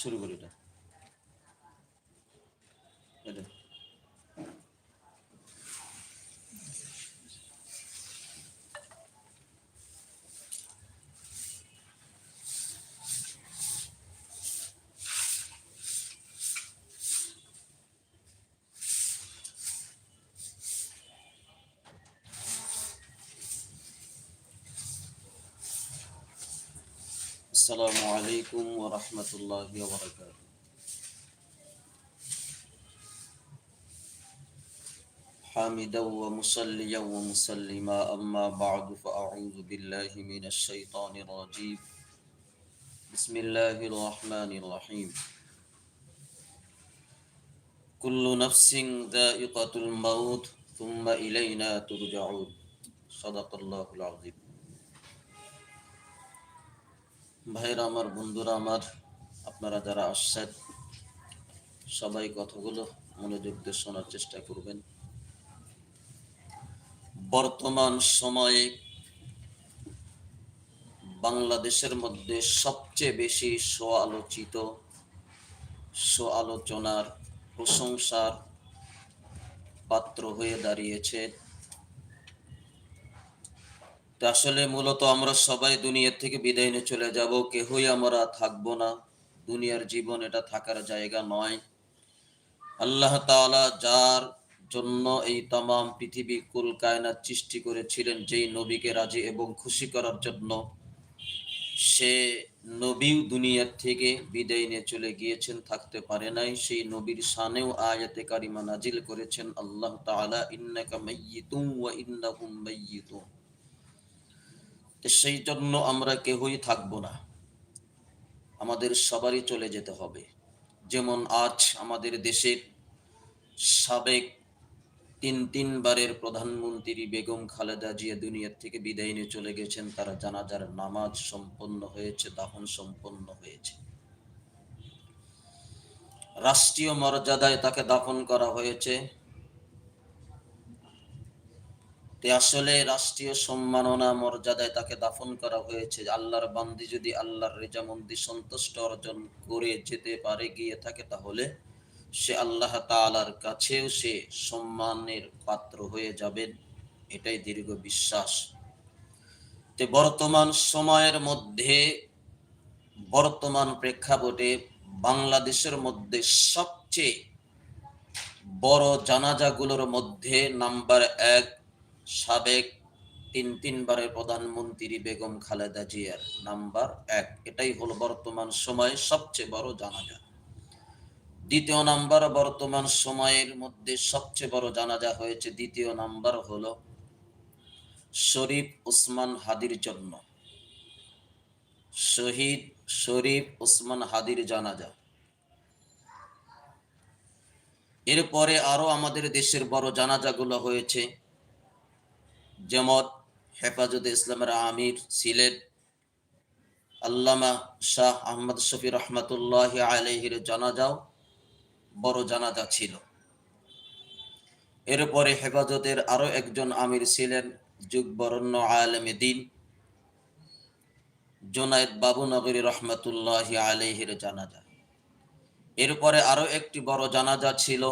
শুরু করি এটা। السلام عليكم ورحمة الله وبركاته. حامدا ومصليا ومسلما أما بعد فأعوذ بالله من الشيطان الرجيم. بسم الله الرحمن الرحيم. كل نفس ذائقة الموت ثم إلينا ترجعون. صدق الله العظيم. ভাইরা আমার, বন্ধুরা আমার, আপনারা যারা আসছেন, সবাই কথাগুলো মনোযোগ দিয়ে শোনার চেষ্টা করবেন। বর্তমান সময়ে বাংলাদেশের মধ্যে সবচেয়ে বেশি স্ব-আলোচিত, স্ব-আলোচনার প্রশংসার পাত্র হয়ে দাঁড়িয়েছে আসলে মূলত আমরা সবাই দুনিয়ার থেকে বিদায় নিয়ে চলে যাব। কেহই আমরা থাকব না। দুনিয়ার জীবন এটা থাকার জায়গা নয়। আল্লাহ তাআলা যার জন্য এই তামাম পৃথিবী, কুল, কায়নাত সৃষ্টি করেছিলেন, যেই নবীকে রাজি এবং খুশি করার জন্য, সে নবীও দুনিয়ার থেকে বিদায় নিয়ে চলে গিয়েছেন, থাকতে পারে নাই। সেই নবীর শানেও আয়াতে কারিমা নাজিল করেছেন, আল্লাহ তাআলা, ইন্নাকা মাইয়িতুম ওয়া ইন্নাহুম মাইয়িতুন। তো সেই জন্য আমরা কেহই থাকব না। আমাদের সবারই চলে যেতে হবে। যেমন আজ আমাদের দেশের সাবেক তিন তিনবারের প্রধানমন্ত্রী বেগম খালেদা জিয়া দুনিয়ার থেকে বিদায় নিয়ে চলে গেছেন। তারা জানাজার নামাজ সম্পন্ন হয়েছে, দাফন সম্পন্ন হয়েছে। রাষ্ট্রীয় মর্যাদায় তাকে দাফন করা হয়েছে তে আসলে রাষ্ট্রীয় সম্মাননা মর্যাদায় তাকে দাফন করা হয়েছে। আল্লাহর বান্দি যদি আল্লাহর রেজামন্দি সন্তুষ্ট অর্জন করে যেতে পারে, গিয়ে থাকে, তাহলে সে আল্লাহ তালার কাছেও সে সম্মানের পাত্র হয়ে যাবেন। এটাই দীর্ঘ বিশ্বাস। তে বর্তমান সময়ের মধ্যে, বর্তমান প্রেক্ষাপটে বাংলাদেশের মধ্যে সবচেয়ে বড় জানাজাগুলোর মধ্যে নাম্বার এক সাবেক তিন তিনবারের প্রধানমন্ত্রী বেগম খালেদা জিয়ার নাম্বার এক। এটাই হলো বর্তমান সময়ে সবচেয়ে বড় জানাজা। দ্বিতীয় নাম্বার বর্তমান সময়ের মধ্যে সবচেয়ে বড় জানাজা হয়েছে, দ্বিতীয় নাম্বার হলো শরীফ ওসমান হাদির জন্য শহীদ শরীফ ওসমান হাদির জানাজা। এরপরে আরও আমাদের দেশের বড় জানাজাগুলো হয়েছে। যেমন হেফাজতে ইসলামের আমির ছিলেন আল্লামা শাহ আহমদ শফি রহমতুল্লাহ আলহির জানাজাও বড় জানাজা ছিল। এরপরে হেফাজতের আরও একজন আমির ছিলেন যুগবরণ্য আলমে দিন, জোনায়েদ বাবু নগরী রহমতুল্লাহ আলহির জানাজা। এরপরে আরও একটি বড় জানাজা ছিল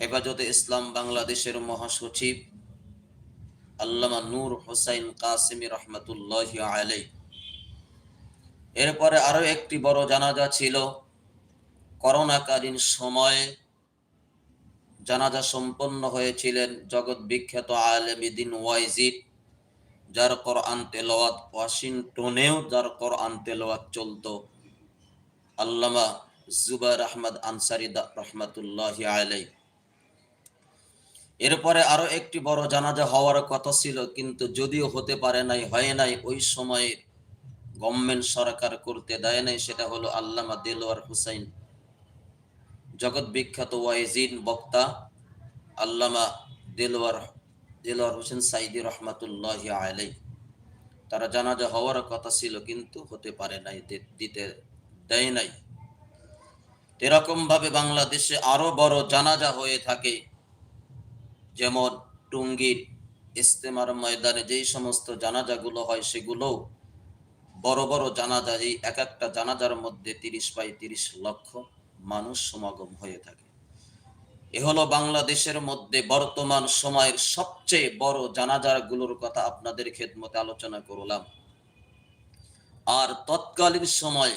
হেফাজতে ইসলাম বাংলাদেশের মহাসচিব আল্লামা নূর হোসাইন কাসিমি রহমতুল্লাহ আলাই এরপরে আরও একটি বড় জানাজা ছিল করোনাকালীন সময়ে। জানাজা সম্পন্ন হয়েছিলেন জগৎ বিখ্যাত আলমিদিন ওয়াইজিদ, যার কোরআন তেলাওয়াত ওয়াশিংটনেও যার কোরআন তেলাওয়াত চলতো। আল্লামা জুবাইর আহমদ আনসারি রহমতুল্লাহ আলাই এরপরে আরও একটি বড় জানাজা হওয়ার কথা ছিল, কিন্তু যদিও হতে পারে নাই, হয় নাই, ওই সময়ে গভর্নমেন্ট সরকার করতে দেয় নাই, সেটা হলো আল্লামা দেলোয়ার হুসাইন। জগৎ বিখ্যাত ওয়াইজিন বক্তা আল্লামা দেলোয়ার দেলোয়ার হোসেন সাইদি রহমাতুল্লাহ আলাই তারা জানাজা হওয়ার কথা ছিল, কিন্তু হতে পারে নাই দিতে দেয় নাই। এরকম ভাবে বাংলাদেশে আরও বড় জানাজা হয়ে থাকে। যেমন টুঙ্গির ইস্তেমার ময়দানে যেই সমস্ত জানাজাগুলো হয় সেগুলো বড় বড় জানাজা, এই এক একটা জানাজার মধ্যে তিরিশ বাই তিরিশ লক্ষ মানুষ সমাগম হয়ে থাকে। এ হলো বাংলাদেশের মধ্যে বর্তমান সময়ের সবচেয়ে বড় জানাজারগুলোর কথা আপনাদের খেদমতে আলোচনা করলাম। আর তৎকালীন সময়ে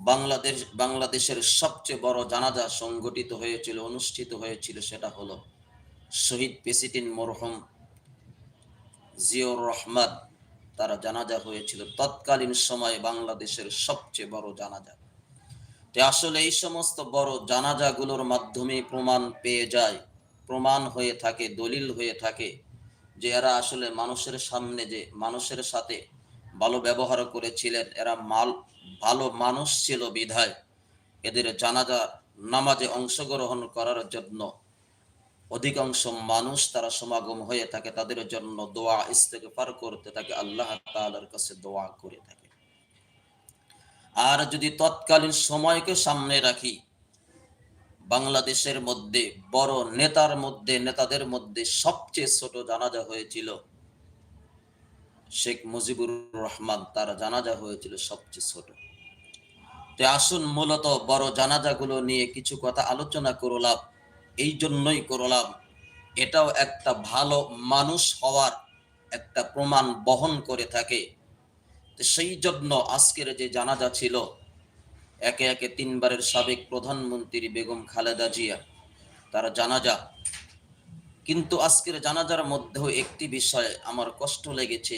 বাংলাদেশ, বাংলাদেশের সবচেয়ে বড় জানাজা সংগঠিত হয়েছিল, অনুষ্ঠিত হয়েছিল সেটা হলো শহীদ প্রেসিডেন্ট মরহম জিয়র রহমান, তারা জানাজা হয়েছিল তৎকালীন সময়ে বাংলাদেশের সবচেয়ে বড় জানাজা। তো আসলে এই সমস্ত বড় জানাজাগুলোর মাধ্যমে প্রমাণ পেয়ে যায়, প্রমাণ হয়ে থাকে, দলিল হয়ে থাকে যে এরা আসলে মানুষের সামনে যে মানুষের সাথে ভালো ব্যবহার করেছিলেন, এরা মাল, ভালো মানুষ ছিল বিধায়। এদের জানাজা নামাজে অংশগ্রহণ করার জন্য অধিকাংশ মানুষ তারা সমাগম হয়ে থাকে, তাদের জন্য দোয়া, ইস্তেগফার করতে থাকে, আল্লাহ তাআলার কাছে দোয়া করে থাকে। আর যদি তৎকালীন সময়কে সামনে রাখি, বাংলাদেশের মধ্যে, বড় নেতার মধ্যে, নেতাদের মধ্যে সবচেয়ে ছোট জানাজা হয়েছিল, শেখ মুজিবুর রহমান, তার জানাজা হয়েছিল সবচেয়ে ছোট। তো আসুন মূলত বড় জানাজাগুলো নিয়ে কিছু কথা আলোচনা করলাম। এই জন্যই করলাম। এটাও একটা ভালো মানুষ হওয়ার একটা প্রমাণ বহন করে থাকে। সেই জন্য আজকের যে জানাজা ছিল, একে একে তিনবারের সাবেক প্রধানমন্ত্রী বেগম খালেদা জিয়া, তার জানাজা। কিন্তু আজকের জানাজার মধ্যেও একটি বিষয় আমার কষ্ট লেগেছে,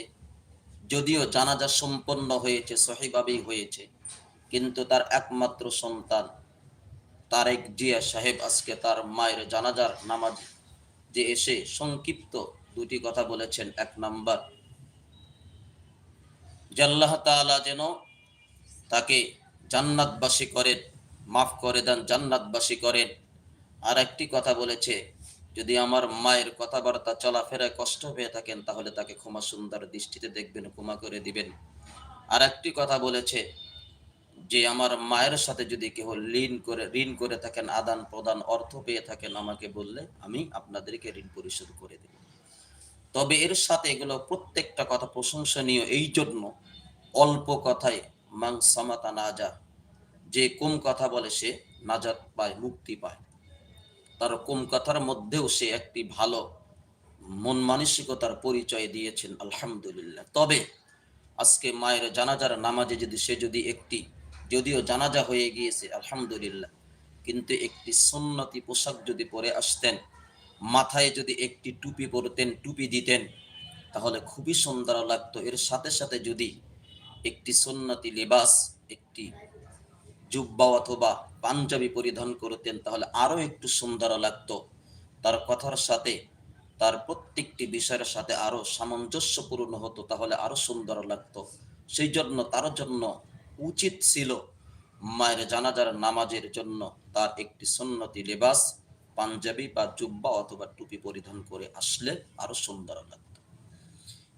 যদিও জানাজা সম্পন্ন হয়েছে, সহিভাবেই হয়েছে, কিন্তু তার একমাত্র সন্তান তারেক জিয়া সাহেব আজকে তার মায়ের জানাজার নামাজ যে এসে সংক্ষিপ্ত দুটি কথা বলেছেন, এক নাম্বার যে আল্লাহ তাআলা যেন তাকে জান্নাতবাসী করেন, মাফ করে দেন, জান্নাতবাসী করেন। আর একটি কথা বলেছে, যদি আমার মায়ের কথাবার্তা চলাফেরায় কষ্ট পেয়ে থাকেন, তাহলে তাকে ক্ষমা সুন্দর দৃষ্টিতে দেখবেন, ক্ষমা করে দিবেন। আর একটি কথা বলেছে যে আমার মায়ের সাথে যদি কেহ ঋণ করে ঋণ করে থাকেন, আদান প্রদান, অর্থ পেয়ে থাকেন, আমাকে বললে আমি আপনাদেরকে ঋণ পরিশোধ করে দেব। তবে এর সাথে এগুলো প্রত্যেকটা কথা প্রশংসনীয়। এই জন্য অল্প কথায়, মাং সামাতা নাজা যে কম কথা বলে সে নাজাত পায়, মুক্তি পায়। তার কম কথার মধ্যেও সে একটি ভালো, মন মানসিকতার পরিচয় দিয়েছেন, আলহামদুলিল্লাহ। তবে আজকে মায়ের জানাজার নামাজে যদি সে যদি একটি যদিও জানাজা হয়ে গিয়েছে, আলহামদুলিল্লাহ। কিন্তু একটি সুন্নতি পোশাক যদি পরে আসতেন, মাথায় যদি একটি টুপি পরতেন, টুপি দিতেন, তাহলে খুবই সুন্দর লাগতো। এর সাথে সাথে যদি একটি সুন্নতি লেবাস, একটি জুব্বা অথবা পাঞ্জাবি পরিধান করতেন, তাহলে আরও একটু সুন্দর লাগতো। তার কথার সাথে, তার প্রত্যেকটি বিষয়ের সাথে আরও সামঞ্জস্যপূর্ণ হতো, তাহলে আরও সুন্দর লাগতো। সেই জন্য, তার জন্য উচিত ছিল মায়ের জানাজার নামাজের জন্য তার একটি সুন্নতি লেবাস, পাঞ্জাবি বা জুব্বা অথবা টুপি পরিধান করে আসলে আরও সুন্দর লাগতো।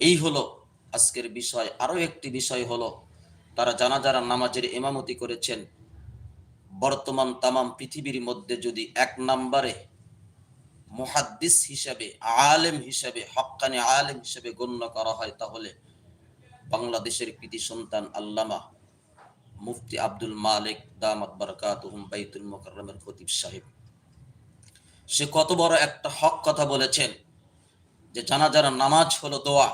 এই হলো আজকের বিষয়। আরও একটি বিষয় হলো, তারা জানাজার নামাজের ইমামতি করেছেন। বর্তমান তামাম পৃথিবীর মধ্যে যদি এক নম্বরে মুহাদ্দিস হিসাবে, আলেম হিসাবে, হক্কানি আলেম হিসাবে গণ্য করা হয়, তাহলে বাংলাদেশের কৃতি সন্তান আল্লামা মুফতি আব্দুল মালিক দামাত বারকাতুহুম বাইতুল মুকাররমের খতিব সাহেব। সে কত বড় একটা হক কথা বলেছেন যে জানাজার নামাজ হলো দোয়া।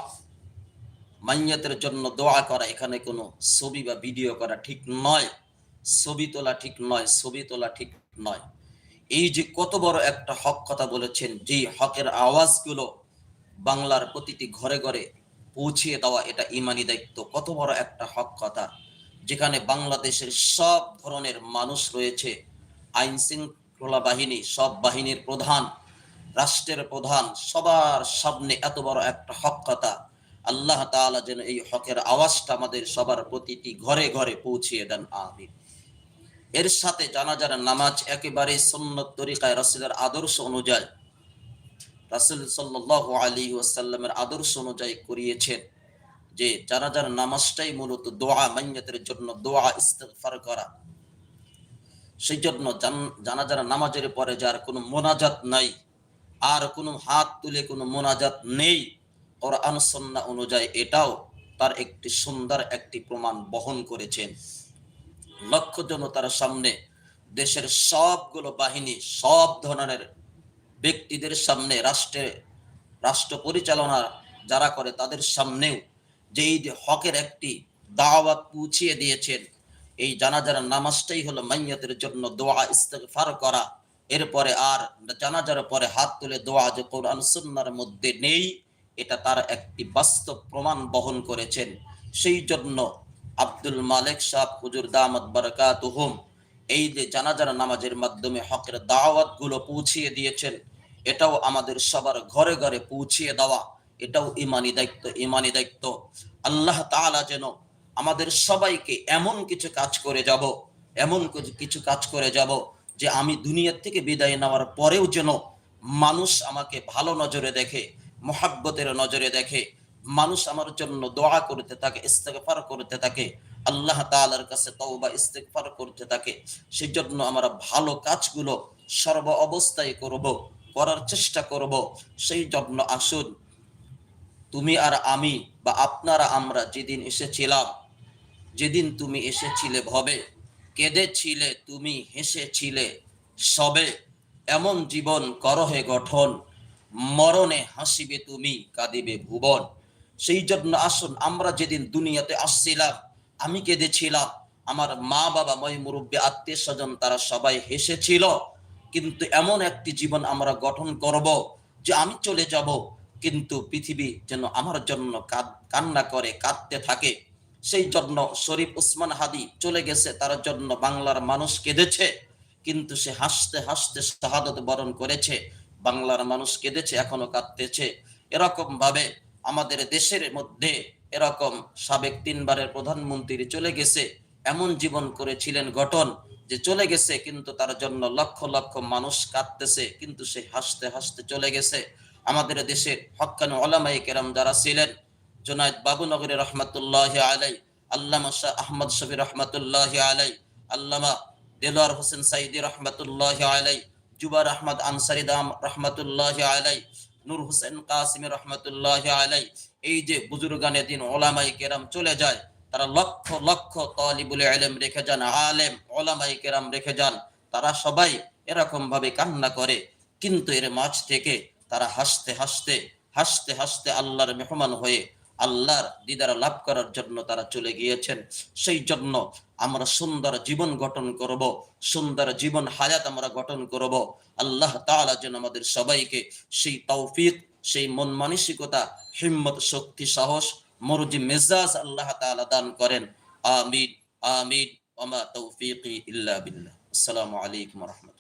মাইয়াতের জন্য দোয়া করা এখানে কোনো ছবি বা ভিডিও করা ঠিক নয়, ছবি তোলা ঠিক নয়, ছবি তোলা ঠিক নয়। এই যে কত বড় একটা হক কথা বলেছেন, যে হকের আওয়াজগুলো বাংলার প্রতিটি ঘরে ঘরে পৌঁছিয়ে দেওয়া এটা ইমানি দায়িত্ব। কত বড় একটা হক কথা যেখানে বাংলাদেশের সব ধরনের মানুষ রয়েছে, আইন শৃঙ্খলা বাহিনী, সব বাহিনীর প্রধান, রাষ্ট্রের প্রধান, সবার সামনে এত বড় একটা হক কথা। আল্লাহ তাআলা যেন এই হকের আওয়াজটা আমাদের সবার প্রতিটি ঘরে ঘরে পৌঁছিয়ে দেন, আমিন। এর সাথে জানাজার নামাজ একেবারে সুন্নত তরিকায় রাসূলের আদর্শ অনুযায়ী, রাসূল সাল্লাল্লাহু আলাইহি ওয়াসাল্লামের আদর্শ অনুযায়ী করিয়েছেন। যে জানাজার নামাজটাই মূলত দোয়া, মাইয়াতের জন্য দোয়া, ইস্তেগফার করা সেই জন্য জানাজার নামাজের পরে যার কোনো মোনাজাত নাই, আর কোনো হাত তুলে কোনো মোনাজাত নেই, কোরআন সুন্নাহ অনুযায়ী এটাও তার একটি সুন্দর একটি প্রমাণ বহন করেছেন লক্ষ জনতার সামনে দেশের সবগুলো বাহিনী, সব ধরনের ব্যক্তিদের সামনে রাষ্ট্রের, রাষ্ট্র পরিচালনা যারা করে তাদের সামনেও যে এই যে হকের একটি দাওয়াত পৌঁছিয়ে দিয়েছেন, এই জানাজার নামাজটাই হলো মাইয়াতের জন্য দোয়া, ইস্তেগফার করা। এরপরে আর জানাজার পরে হাত তুলে দোয়া যে কোরআন সুন্নার মধ্যে নেই, এটা তার একটি বাস্তব প্রমাণ বহন করেছেন। সেই জন্য আব্দুল মালিক সাহ হুজুর দামাত বারাকাতুহুম, এই যে জানাজার নামাজের মাধ্যমে হকের দাওয়াতগুলো পৌঁছিয়ে দিয়েছেন, এটাও আমাদের সবার ঘরে ঘরে পৌঁছিয়ে দেওয়া। এটাও ইমানি দায়িত্ব ইমানি দায়িত্ব। আল্লাহ তাআলা যেন আমাদের সবাইকে এমন কিছু কাজ করে যাব, এমন কিছু- কাজ করে যাব যে আমি দুনিয়ার থেকে বিদায় নেওয়ার পরেও যেন মানুষ আমাকে ভালো নজরে দেখে, মোহাব্বতের নজরে দেখে, মানুষ আমার জন্য দোয়া করতে থাকে, ইস্তেগফার করতে থাকে, আল্লাহ তালার কাছে তওবা, ইস্তেগফার করতে থাকে সেই জন্য আমরা ভালো কাজগুলো সর্ব অবস্থায় করব, করার চেষ্টা করব, সেই জন্য আসুন। তুমি আর আমি বা আপনারা আমরা যেদিন এসেছিলাম, যেদিন তুমি এসেছিলে ভবে, কেঁদেছিলে তুমি হেসেছিলে সবে, এমন জীবন করহে গঠন, মরণে হাসিবে তুমি, কাঁদিবে ভুবন। সেই জন্য আসুন, আমরা যেদিন দুনিয়াতে আসছিলাম, আমি কেঁদেছিলাম, আমার মা বাবা, মই মুরব্বী, আত্মীয় স্বজন, তারা সবাই হেসেছিল, কিন্তু এমন একটি জীবন আমরা গঠন করব যে আমি চলে যাব কিন্তু পৃথিবী যেন আমার জন্য কান্না করে, কাঁদতে থাকে। সেই জন্য শরীফ উসমান হাদি চলে গেছে, তার জন্য বাংলার মানুষ কেঁদেছে। কিন্তু সে হাসতে হাসতে শাহাদত বরণ করেছে। বাংলার মানুষ কেঁদেছে, এখনও কাঁদতেছে। এরকম ভাবে আমাদের দেশের মধ্যে এরকম সাবেক তিনবারের প্রধানমন্ত্রী চলে গেছে। এমন জীবন করেছিলেন গঠন যে চলে গেছে, কিন্তু তার জন্য লক্ষ লক্ষ মানুষ কাঁদতেছে, কিন্তু সে হাসতে হাসতে চলে গেছে। আমাদের দেশের হক্কানি ওলামাই কেরাম যারা ছিলেন জুনায়দ বাবুনগরী রহমতুল্লাহ আলাই আল্লামা শাহ আহমদ শফি রহমতুল্লাহ আলাই আল্লামা দেলোয়ার হোসেন সাইদি রহমতুল্লাহ আলাই জুবার আহমদ আনসারি দাম রহমতুল্লাহ আলাই নূর হোসেন কাসিম রহমতুল্লাহ আলাই এই যে বুজুর্গানে দিন ওলামাই কেরাম চলে যায়, তারা লক্ষ লক্ষ তলিবুল আলেম রেখে যান, আলেম ওলামাই কেরাম রেখে যান, তারা সবাই এরকম ভাবে কান্না করে, কিন্তু এর মাছ থেকে তারা হাসতে হাসতে হাসতে হাসতে আল্লাহর মেহমান হয়ে আল্লাহর দিদার লাভ করার জন্য তারা চলে গিয়েছেন। সেই জন্য আমরা সুন্দর জীবন গঠন করব, সুন্দর জীবন হায়াত আমরা গঠন করব। আল্লাহ তাআলা যেন আমাদের সবাইকে সেই তৌফিক, সেই মন মানসিকতা, হিম্মত, শক্তি, সাহস, মরজি, মেজাজ আল্লাহ তাআলা দান করেন। আমিন আমিন ওমা তৌফিকি ইল্লা বিল্লাহ। আসসালামু আলাইকুম রাহমাতুল্লাহ।